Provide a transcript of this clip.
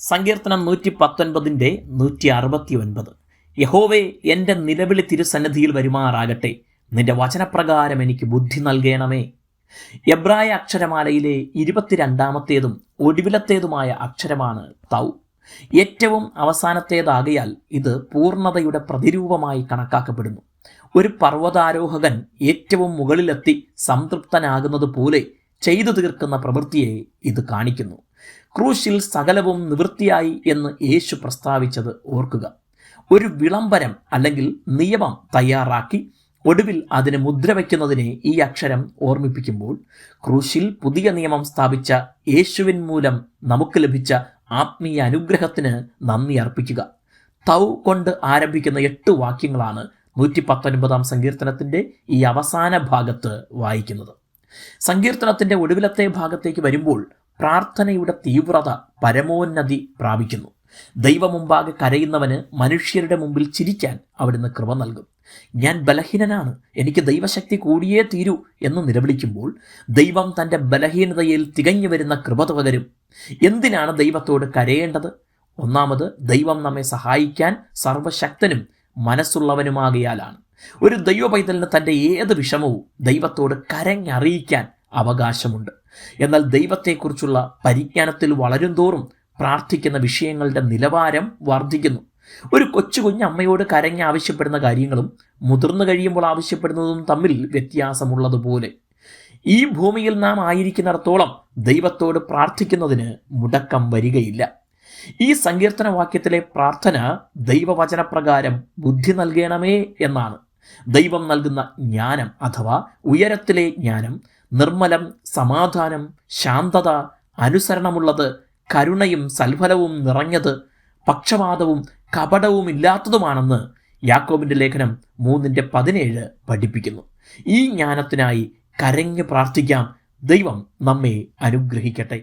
സങ്കീർത്തനം നൂറ്റി പത്തൊൻപതിന്റെ നൂറ്റി അറുപത്തി ഒൻപത് യഹോവേ എന്റെ നിലവിളി തിരുസന്നിധിയിൽ വരുമാറാകട്ടെ. നിന്റെ വചനപ്രകാരം എനിക്ക് ബുദ്ധി നൽകണമേ. എബ്രായ അക്ഷരമാലയിലെ ഇരുപത്തിരണ്ടാമത്തേതും ഒടുവിലത്തേതുമായ അക്ഷരമാണ് തൗ. ഏറ്റവും അവസാനത്തേതാകയാൽ ഇത് പൂർണതയുടെ പ്രതിരൂപമായി കണക്കാക്കപ്പെടുന്നു. ഒരു പർവതാരോഹകൻ ഏറ്റവും മുകളിലെത്തി സംതൃപ്തനാകുന്നത് പോലെ ചെയ്തു തീർക്കുന്ന പ്രവൃത്തിയെ ഇത് കാണിക്കുന്നു. ക്രൂശിൽ സകലവും നിവൃത്തിയായി എന്ന് യേശു പ്രസ്താവിച്ചത് ഓർക്കുക. ഒരു വിളംബരം അല്ലെങ്കിൽ നിയമം തയ്യാറാക്കി ഒടുവിൽ അതിന് മുദ്ര വയ്ക്കുന്നതിനെ ഈ അക്ഷരം ഓർമ്മിപ്പിക്കുമ്പോൾ ക്രൂശിൽ പുതിയ നിയമം സ്ഥാപിച്ച യേശുവിൻ മൂലം നമുക്ക് ലഭിച്ച ആത്മീയ അനുഗ്രഹത്തിന് നന്ദി അർപ്പിക്കുക. തൗ കൊണ്ട് ആരംഭിക്കുന്ന എട്ട് വാക്യങ്ങളാണ് നൂറ്റി പത്തൊൻപതാം സങ്കീർത്തനത്തിന്റെ ഈ അവസാന ഭാഗത്ത് വായിക്കുന്നത്. സങ്കീർത്തനത്തിന്റെ ഒടുവിലത്തെ ഭാഗത്തേക്ക് വരുമ്പോൾ പ്രാർത്ഥനയുടെ തീവ്രത പരമോന്നതി പ്രാപിക്കുന്നു. ദൈവമുമ്പാകെ കരയുന്നവന് മനുഷ്യരുടെ മുമ്പിൽ ചിരിക്കാൻ അവിടുന്ന് കൃപ നൽകും. ഞാൻ ബലഹീനനാണ് എനിക്ക് ദൈവശക്തി കൂടിയേ തീരൂ എന്ന് നിലവിളിക്കുമ്പോൾ ദൈവം തന്റെ ബലഹീനതയിൽ തികഞ്ഞു വരുന്ന കൃപ പകരും എന്തിനാണ് ദൈവത്തോട് കരയേണ്ടത്? ഒന്നാമത് ദൈവം നമ്മെ സഹായിക്കാൻ സർവശക്തനും മനസ്സുള്ളവനുമാകിയാലാണ്. ഒരു ദൈവ പൈതലിന് തന്റെ ഏത് വിഷമവും ദൈവത്തോട് കരഞ്ഞറിയിക്കാൻ അവകാശമുണ്ട്. എന്നാൽ ദൈവത്തെക്കുറിച്ചുള്ള പരിജ്ഞാനത്തിൽ വളരും തോറും പ്രാർത്ഥിക്കുന്ന വിഷയങ്ങളുടെ നിലവാരം വർദ്ധിക്കുന്നു. ഒരു കൊച്ചു കുഞ്ഞ് അമ്മയോട് കരഞ്ഞ് ആവശ്യപ്പെടുന്ന കാര്യങ്ങളും മുതിർന്നു കഴിയുമ്പോൾ ആവശ്യപ്പെടുന്നതും തമ്മിൽ വ്യത്യാസമുള്ളതുപോലെ. ഈ ഭൂമിയിൽ നാം ആയിരിക്കുന്നിടത്തോളം ദൈവത്തോട് പ്രാർത്ഥിക്കുന്നതിന് മുടക്കം വരികയില്ല. ഈ സങ്കീർത്തന വാക്യത്തിലെ പ്രാർത്ഥന ദൈവവചനപ്രകാരം ബുദ്ധി നൽകണമേ എന്നാണ്. ദൈവം നൽകുന്ന ജ്ഞാനം അഥവാ ഉയരത്തിലെ ജ്ഞാനം നിർമ്മലം സമാധാനം ശാന്തത അനുസരണമുള്ളത് കരുണയും സൽഫലവും നിറഞ്ഞത് പക്ഷപാതവും കപടവും ഇല്ലാത്തതുമാണെന്ന് യാക്കോബിന്റെ ലേഖനം മൂന്നിന്റെ പതിനേഴ് പഠിപ്പിക്കുന്നു. ഈ ജ്ഞാനത്തിനായി കരഞ്ഞ് പ്രാർത്ഥിക്കാം ദൈവം നമ്മെ അനുഗ്രഹിക്കട്ടെ.